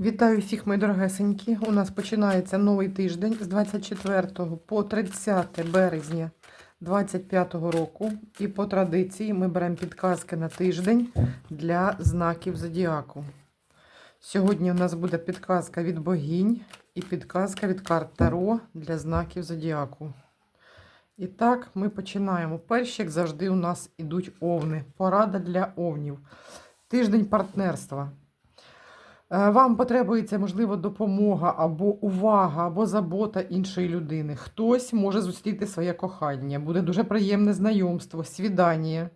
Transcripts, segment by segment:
Вітаю всіх, мої дорогесенькі. У нас починається новий тиждень з 24 по 30 березня 2025 року. І по традиції ми беремо підказки на тиждень для знаків зодіаку. Сьогодні у нас буде підказка від богінь і підказка від карт Таро для знаків зодіаку. І так, ми починаємо. Перші, як завжди, у нас ідуть овни. Порада для овнів. Тиждень партнерства. Е, Вам потребується, можливо, допомога або увага, або забота іншої людини. Хтось може зустріти своє кохання, буде дуже приємне знайомство, свідання,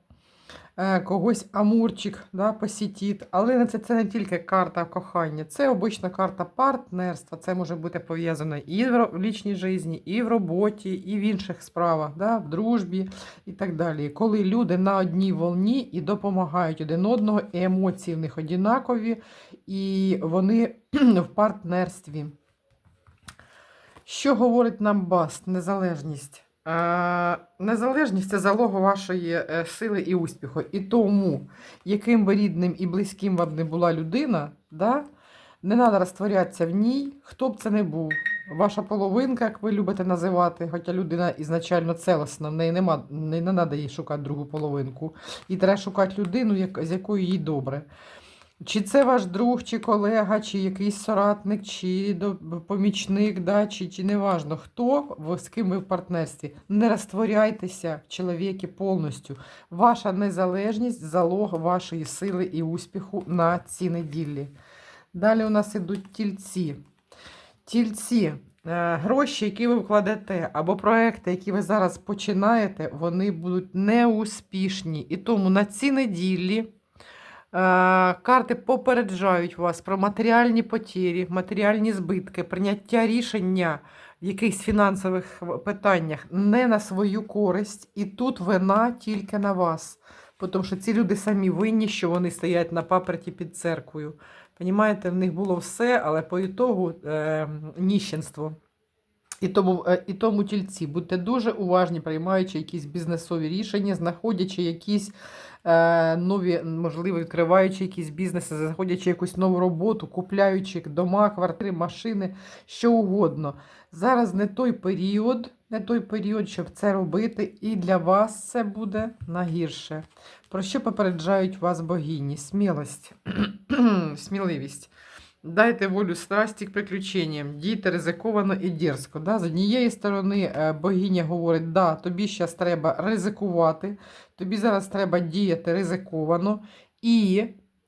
когось амурчик да, посітіть. Але це, це не тільки карта кохання, це обична карта партнерства. Це може бути пов'язано і в лічній житті, і в роботі, і в інших справах, да, в дружбі і так далі. Коли люди на одній волні і допомагають один одного, і емоції в них однакові, і вони в партнерстві. Що говорить нам Баст? Незалежність. Е, незалежність це залога вашої е, сили і успіху. І тому, яким би рідним і близьким вам не була людина, да, не треба розтворятися в ній, хто б це не був. Ваша половинка, як ви любите називати, хоча людина ізначально целесна, в неї нема, не, не треба їй шукати другу половинку. І треба шукати людину, як, з якою їй добре. Чи це ваш друг, чи колега, чи якийсь соратник, чи помічник, да, чи, чи неважно хто, ви- з ким ви в партнерстві. Не розтворяйтеся в чоловіки повністю. Ваша незалежність залог вашої сили і успіху на ці неділі. Далі у нас ідуть тільці. Тільці. е, Гроші, які ви вкладете, або проекти, які ви зараз починаєте, вони будуть неуспішні. І тому на ці неділі карти попереджають вас про матеріальні потірі, матеріальні збитки, прийняття рішення в якихось фінансових питаннях не на свою користь, і тут вина тільки на вас. Тому що ці люди самі винні, що вони стоять на паперті під церквою. Понімаєте, в них було все, але по ітогу е, ніщенство. І тому, е, і тому тільці, будьте дуже уважні, приймаючи якісь бізнесові рішення, знаходячи якісь е, нові, можливо, відкриваючи якісь бізнеси, заходячи якусь нову роботу, купляючи дома, квартири, машини, що угодно. Зараз не той період, не той період, щоб це робити, і для вас це буде нагірше. Про що попереджають вас богині? Смілость, сміливість. Дайте волю страсті к приключенням, дійте ризиковано і дерзко. Да? З однієї сторони, е, богиня говорить, да, тобі зараз треба ризикувати, тобі зараз треба діяти ризиковано і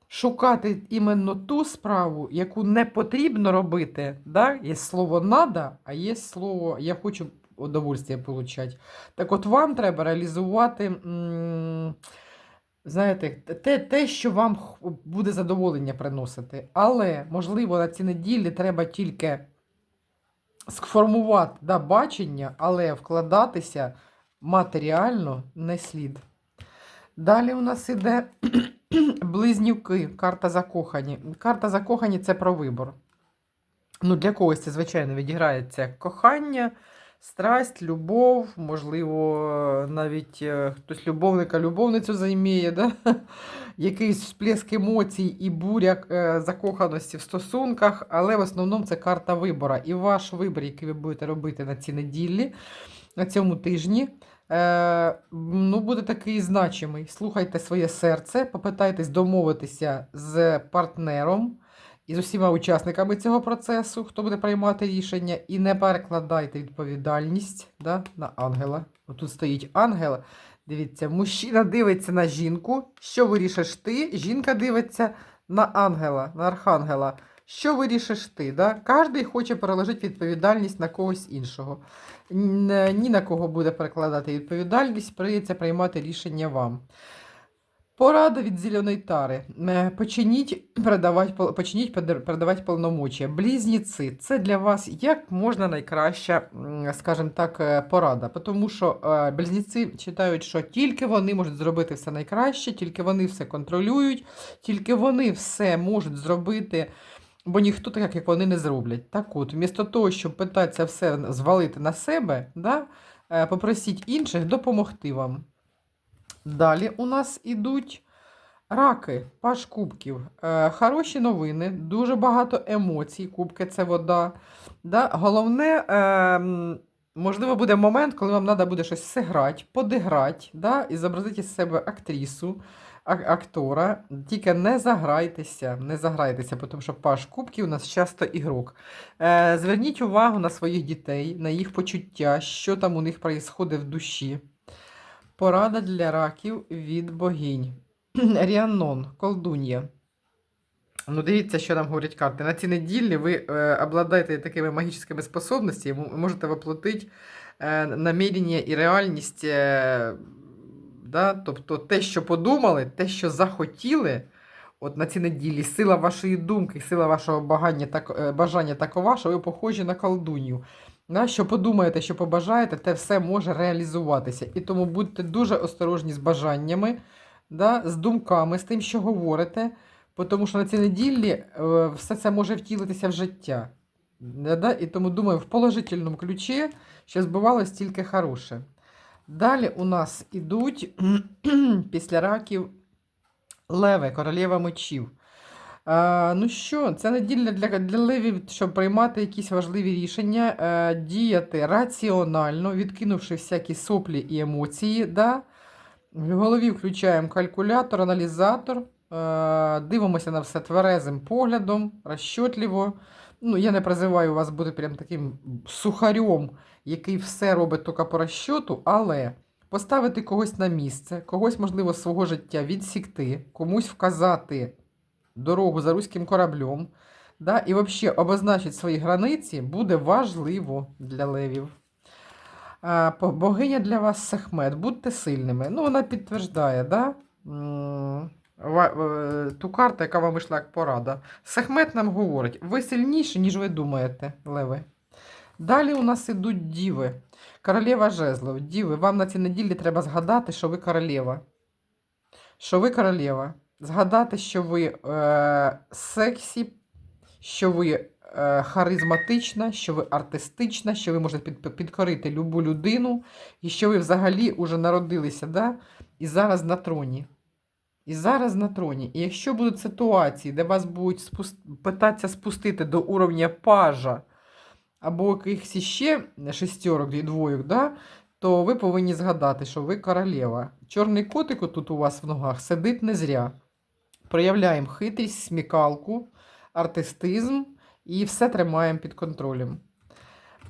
шукати іменно ту справу, яку не потрібно робити. Да? Є слово надо, а є слово я хочу удовольствие получати. Так от вам треба реалізувати. м, Знаєте, те, те, що вам буде задоволення приносити. Але, можливо, на ці неділі треба тільки сформувати да, бачення, але вкладатися матеріально не слід. Далі у нас іде близнюки, карта закохані. Карта закохані це про вибор. Ну, для когось це, звичайно, відіграється кохання, страсть, любов, можливо, навіть е, хтось любовника, любовницю займіє, да? якийсь всплеск емоцій і буря е, закоханості в стосунках, але в основному це карта вибора. І ваш вибір, який ви будете робити на ці неділі, на цьому тижні, е, ну, буде такий значимий. Слухайте своє серце, попитайтесь домовитися з партнером і з усіма учасниками цього процесу, хто буде приймати рішення, і не перекладайте відповідальність да, на ангела. Отут стоїть ангел. Дивіться, мужчина дивиться на жінку. Що вирішиш ти? Жінка дивиться на ангела, на архангела. Що вирішиш ти? Да? Кожен хоче переложити відповідальність на когось іншого. Ні на кого буде перекладати відповідальність, прийдеться приймати рішення вам. Порада від зеленої тари. Е, Починіть передавати, пол- починіть передавати повномочія. Близніці це для вас як можна найкраща, скажімо так, е, порада. Тому що е, близніці читають, що тільки вони можуть зробити все найкраще, тільки вони все контролюють, тільки вони все можуть зробити. Бо ніхто так, як вони не зроблять. Так от, вмісто того, щоб питатися все звалити на себе, да, попросіть інших допомогти вам. Далі у нас ідуть Раки, паш кубків. Е, хороші новини, дуже багато емоцій. Кубки це вода. Да? Головне, е, можливо, буде момент, коли вам треба буде щось зіграти, подиграти, да? і зобразити з себе актрису, актора. Тільки не заграйтеся, не заграйтеся, тому що паш кубків у нас часто ігрок. Е, зверніть увагу на своїх дітей, на їх почуття, що там у них відбувається в душі. Порада для раків від богинь. Ріанон, колдун'я. Ну, дивіться, що нам говорять карти. На цій неділі ви е, обладаєте такими магічними способностями, ви можете воплотити е, намірення і реальність. Е, да? Тобто те, що подумали, те, що захотіли, от на цій неділі сила вашої думки, сила вашого бажання, так, е, бажання такова, що ви похожі на колдунью. Да? Що подумаєте, що побажаєте, те все може реалізуватися. І тому будьте дуже осторожні з бажаннями, да? з думками, з тим, що говорите. Тому що на цій неділі е, все це може втілитися в життя. Да, да? І тому думаю, в положительному ключі, що збувалось тільки хороше. Далі у нас ідуть після раків леви, королева мечів. А, ну що, це неділя для, для левів, щоб приймати якісь важливі рішення, е, діяти раціонально, відкинувши всякі соплі і емоції. Да? В голові включаємо калькулятор, аналізатор, е, дивимося на все тверезим поглядом, розчотливо. Ну, я не призиваю вас бути прям таким сухарем, який все робить тільки по розчоту, але поставити когось на місце, когось, можливо, свого життя відсікти, комусь вказати дорогу за руським кораблем, да, і взагалі обозначити свої границі буде важливо для левів. А, богиня для вас Сехмет, будьте сильними. Ну, вона підтверждає, да? е, ту карту, яка вам вийшла як порада. Сехмет нам говорить, ви сильніші, ніж ви думаєте, леви. Далі у нас ідуть діви. Королева жезлов. Діви, вам на цій неділі треба згадати, що ви королева. Що ви королева. Згадати, що ви е, сексі, що ви е, харизматична, що ви артистична, що ви можете під, підкорити любу людину, і що ви взагалі вже народилися, да? і зараз на троні. І зараз на троні. І якщо будуть ситуації, де вас будуть спус... питатися спустити до уровня пажа або якихось ще шестерок і двойок, да? то ви повинні згадати, що ви королева. Чорний котик тут у вас в ногах сидить не зря. Проявляємо хитрість, смікалку, артистизм і все тримаємо під контролем.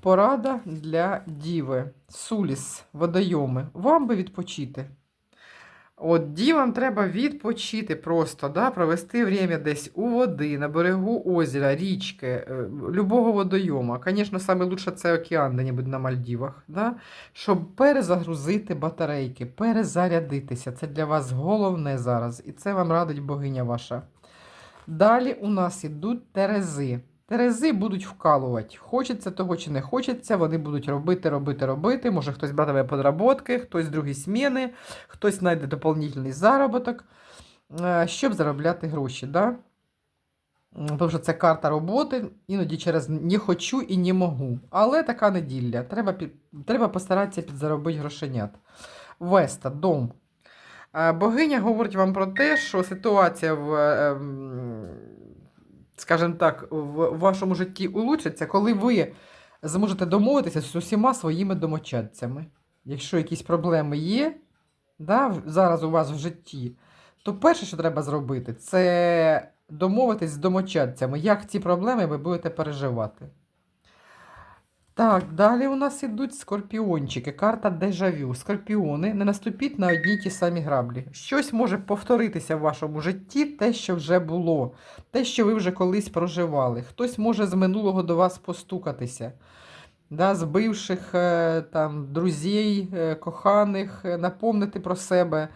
Порада для діви. Суліс, водойоми. Вам би відпочити. От дівам треба відпочити просто, да, провести время десь у води, на берегу озера, річки, е, любого водойома. Звісно, лучше це океан, де-небудь на Мальдівах, да, щоб перезагрузити батарейки, перезарядитися. Це для вас головне зараз. І це вам радить богиня ваша. Далі у нас ідуть терези. Терези будуть вкалувати. Хочеться того чи не хочеться, вони будуть робити, робити, робити. Може хтось братиме подработки, хтось другі зміни, хтось знайде доповнительний заробіток, е, щоб заробляти гроші. Да? Тому що це карта роботи, іноді через не хочу і не можу. Але така неділя. Треба, треба постаратися підзаробити грошенят. Веста, дом. Е, Богиня говорить вам про те, що ситуація в, е, скажімо так, в вашому житті улучшиться, коли ви зможете домовитися з усіма своїми домочадцями. Якщо якісь проблеми є да, зараз у вас в житті, то перше, що треба зробити, це домовитись з домочадцями, як ці проблеми ви будете переживати. Так, далі у нас ідуть скорпіончики. Карта дежавю. Скорпіони, не наступіть на одні й ті самі граблі. Щось може повторитися в вашому житті, те, що вже було, те, що ви вже колись проживали. Хтось може з минулого до вас постукатися. Да, з е, там, друзей, е, коханих, е, напомнити про себе.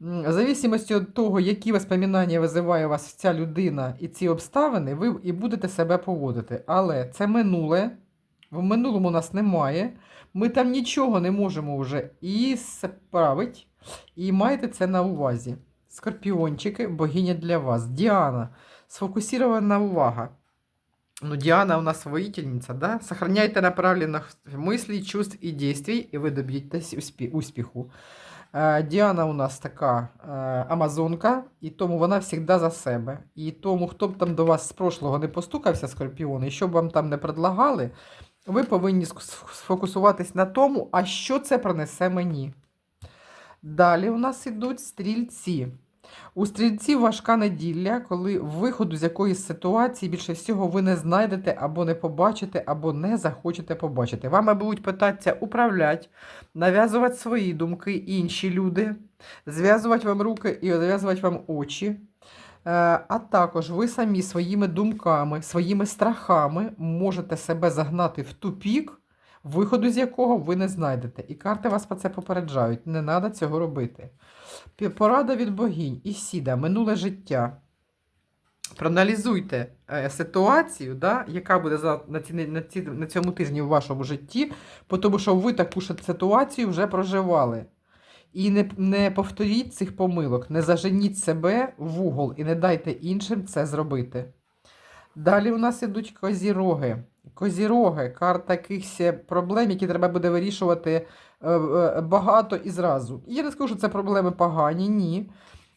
В зависимості від того, які воспоминання визиває вас ця людина і ці обставини, ви і будете себе поводити. Але це минуле. В минулому нас немає. Ми там нічого не можемо вже і справити. І майте це на увазі. Скорпіончики, богиня для вас. Діана. Сфокусирована увага. Ну, Диана у нас воительница, да? Сохраняйте направленных мыслей, чувств и действий, и вы добьетесь успе- успеху. Е, Діана у нас така е, амазонка, і тому вона завжди за себе. І тому, хто б там до вас з прошлого не постукався, скорпіони, і що б вам там не предлагали, ви повинні сфокусуватись на тому, а що це принесе мені. Далі у нас ідуть стрільці. У стрільців важка неділя, коли виходу з якоїсь ситуації більше всього ви не знайдете або не побачите, або не захочете побачити. Вами будуть питатися управляти, нав'язувати свої думки інші люди, зв'язувати вам руки і зв'язувати вам очі. Е, А також ви самі своїми думками, своїми страхами можете себе загнати в тупік, виходу з якого ви не знайдете. І карти вас про це попереджають. Не треба цього робити. Порада від богінь Ісіда, минуле життя. Проаналізуйте е, ситуацію, да, яка буде на, ці, на, ці, на цьому тижні в вашому житті, тому що ви таку ж ситуацію вже проживали. І не, не повторіть цих помилок, не заженіть себе в угол і не дайте іншим це зробити. Далі у нас ідуть козіроги. Козіроги, карта якихось проблем, які треба буде вирішувати е, е, багато і зразу. Я не скажу, що це проблеми погані, ні.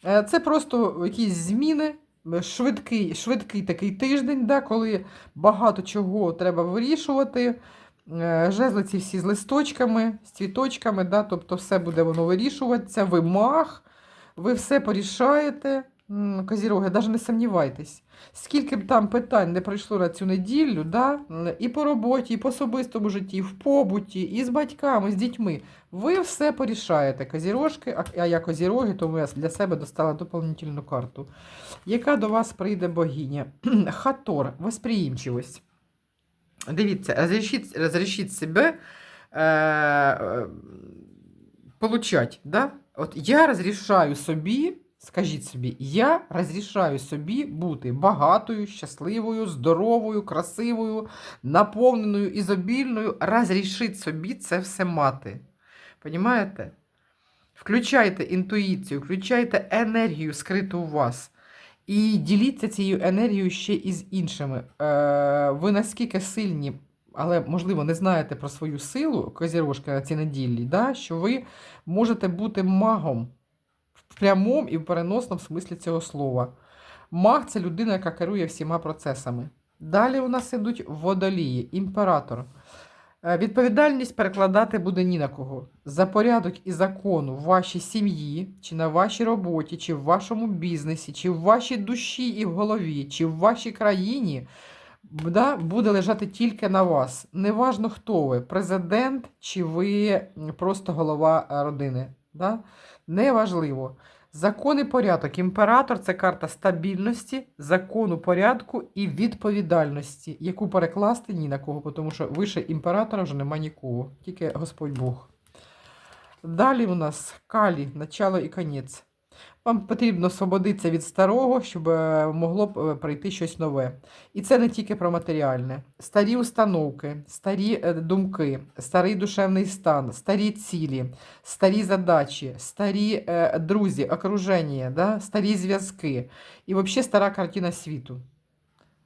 Е, Це просто якісь зміни, швидкий, швидкий такий тиждень, да, коли багато чого треба вирішувати. Е, Жезли ці всі з листочками, з цвіточками, да, тобто все буде воно вирішуватися, ви мах, ви все порішаєте. Козіроги, навіть не сумнівайтесь. Скільки б там питань не пройшло на цю неділю, да, і по роботі, і по особистому житті, і в побуті, і з батьками, з дітьми, ви все порішаєте. Козірожки, а- я козіроги, тому я для себе достала доповнительну карту. Яка до вас прийде богиня? Хатор, восприимчивость. Дивіться, розрішіть, розрішіть себе е, е, получать. Да? От я розрішаю собі, скажіть собі, я розрішаю собі бути багатою, щасливою, здоровою, красивою, наповненою, ізобільною. Розрішіть собі це все мати. Понімаєте? Включайте інтуїцію, включайте енергію, скриту у вас. І діліться цією енергією ще і з іншими. Е, ви наскільки сильні, але, можливо, не знаєте про свою силу, козірожки на цій неділі, да, що ви можете бути магом в прямому і в переносному смислі цього слова. Маг це людина, яка керує всіма процесами. Далі у нас ідуть водолії, імператор. Е, Відповідальність перекладати буде ні на кого. За порядок і закон в вашій сім'ї, чи на вашій роботі, чи в вашому бізнесі, чи в вашій душі і в голові, чи в вашій країні да, буде лежати тільки на вас. Неважно, хто ви, президент чи ви просто голова е, родини. Да? Неважливо. Закон і порядок. Імператор це карта стабільності, закону, порядку і відповідальності, яку перекласти ні на кого, тому що вище імператора вже нема нікого, тільки Господь Бог. Далі у нас калі, начало і конець. Вам потрібно освободитися від старого, щоб е, могло б е, прийти щось нове. І це не тільки про матеріальне. Старі установки, старі е, думки, старий душевний стан, старі цілі, старі задачі, старі друзі, окруження, да? старі зв'язки і взагалі стара картина світу.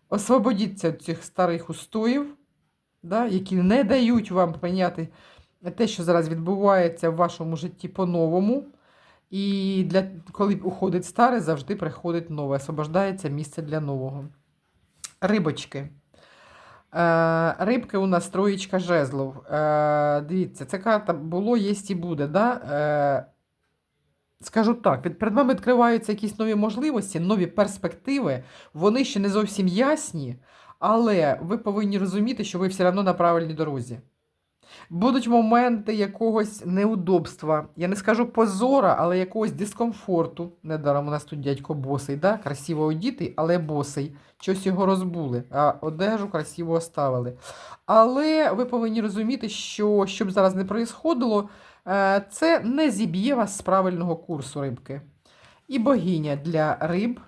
Освободіться від цих старих устоїв, да? які не дають вам прийняти те, що зараз відбувається в вашому житті по-новому. І для, коли уходить старе, завжди приходить нове, освобождається місце для нового. Рибочки. Е, рибки у нас троєчка жезлов. Е, дивіться, ця карта було, є і буде. Да? Е, скажу так, перед вами відкриваються якісь нові можливості, нові перспективи. Вони ще не зовсім ясні, але ви повинні розуміти, що ви все одно на правильній дорозі. Будуть моменти якогось неудобства. Я не скажу позора, але якогось дискомфорту. Недаром у нас тут дядько босий, да? красиво одітий, але босий. Щось його розбули, а одежу красиво оставили. Але ви повинні розуміти, що щоб зараз не проїсходило, е, це не зіб'є вас з правильного курсу рибки. І богиня для риб.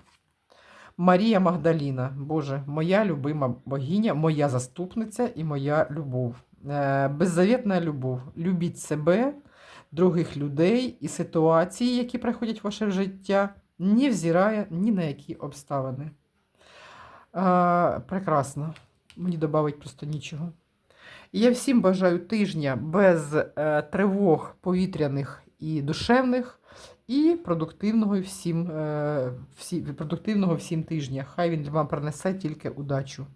Марія Магдаліна, Боже, моя любима богиня, моя заступниця і моя любов. Е, Беззавітна любов. Любіть себе, других людей і ситуації, які приходять в ваше життя, не взирає ні на які обставини. Е, Прекрасно. Мені додати просто нічого. Я всім бажаю тижня без е, тривог повітряних і душевних, і продуктивного всім, всі, продуктивного всім тижня. Хай він вам принесе тільки удачу.